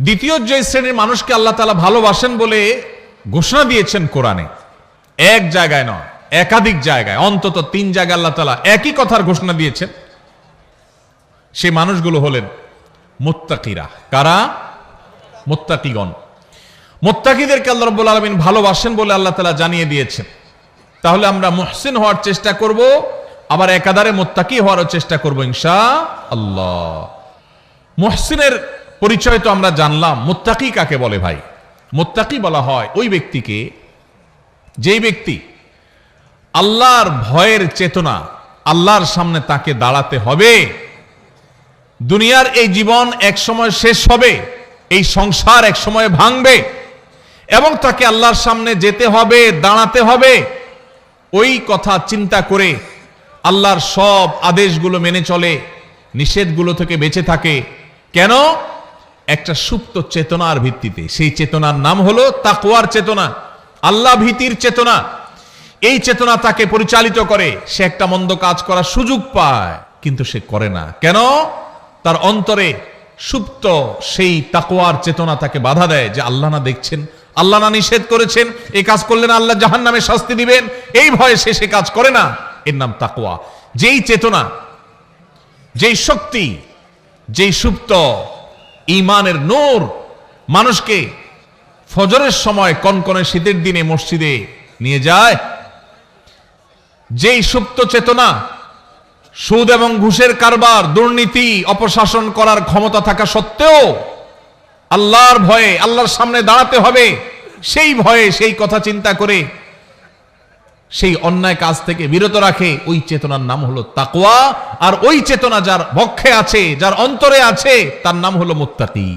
দ্বিতীয় যে শ্রেণির মানুষকে আল্লাহ তালা ভালোবাসেন বলে ঘোষণা দিয়েছেন কোরআনে, এক জায়গায় নয়, একাধিক জায়গায়, অন্তত তিন জায়গায় আল্লাহ তালা একই কথার ঘোষণা দিয়েছেন। সেই মানুষগুলো হলেন মোত্তাকিরা। কারা? মোত্তাকিগণ। মোত্তাকিদেরকে আল্লাহ রব্বুল আলমিন ভালোবাসেন বলে আল্লাহ তালা জানিয়ে দিয়েছেন। তাহলে আমরা মুহসিন হওয়ার চেষ্টা করব, আবার একাধারে মোত্তাকি হওয়ারও চেষ্টা করব ইনশা আল্লাহ মুহসিনের পরিচয় তো আমরা জানলাম। মোত্তাকি কাকে বলে ভাই? মোত্তাকি বলা হয় ওই ব্যক্তিকে, যেই ব্যক্তি আল্লাহর ভয়ের চেতনা, আল্লাহর সামনে তাকে দাঁড়াতে হবে। দুনিয়ার এই জীবন এক সময় শেষ হবে, এই সংসার এক সময় ভাঙবে এবং তাকে আল্লাহর সামনে যেতে হবে, দাঁড়াতে হবে। ওই কথা চিন্তা করে আল্লাহর সব আদেশগুলো মেনে চলে, নিষেধগুলো থেকে বেঁচে থাকে। কেন? একটা সুপ্ত চেতনার ভিত্তিতে। সেই চেতনার নাম হলো তাকওয়ার চেতনা, আল্লাহ ভীতির চেতনা। এই চেতনা তাকে পরিচালিত করে, সে একটা মন্দ কাজ করার সুযোগ পায়, কিন্তু সে করে না। কেন? তার অন্তরে সুপ্ত সেই তাকওয়ার চেতনা তাকে বাধা দেয় যে আল্লাহ না দেখছেন, আল্লাহ না নিষেধ করেছেন এই কাজ করলে না আল্লাহ জাহান নামে শাস্তি দিবেন, এই ভয়ে সে সে কাজ করে না। এর নাম তাকওয়া। যেই চেতনা, যেই শক্তি, যেই সুপ্ত ইমানের নূর। মানুষকে ফজরের সময় কনকনে শীতের দিনে মসজিদে নিয়ে যায়। যেই সুপ্ত চেতনা, সুদ এবং ঘুষের কারবার, দুর্নীতি, অপশাসন করার ক্ষমতা থাকা সত্ত্বেও আল্লাহর ভয়ে, আল্লাহর সামনে দাঁড়াতে হবে। সেই ভয়ে সেই কথা চিন্তা করে সেই অন্যায় কাজ থেকে বিরত রাখে, ওই চেতনার নাম হলো তাকোয়া আর ওই চেতনা যার বক্ষে আছে, যার অন্তরে আছে, তার নাম হলো মুত্তাকি।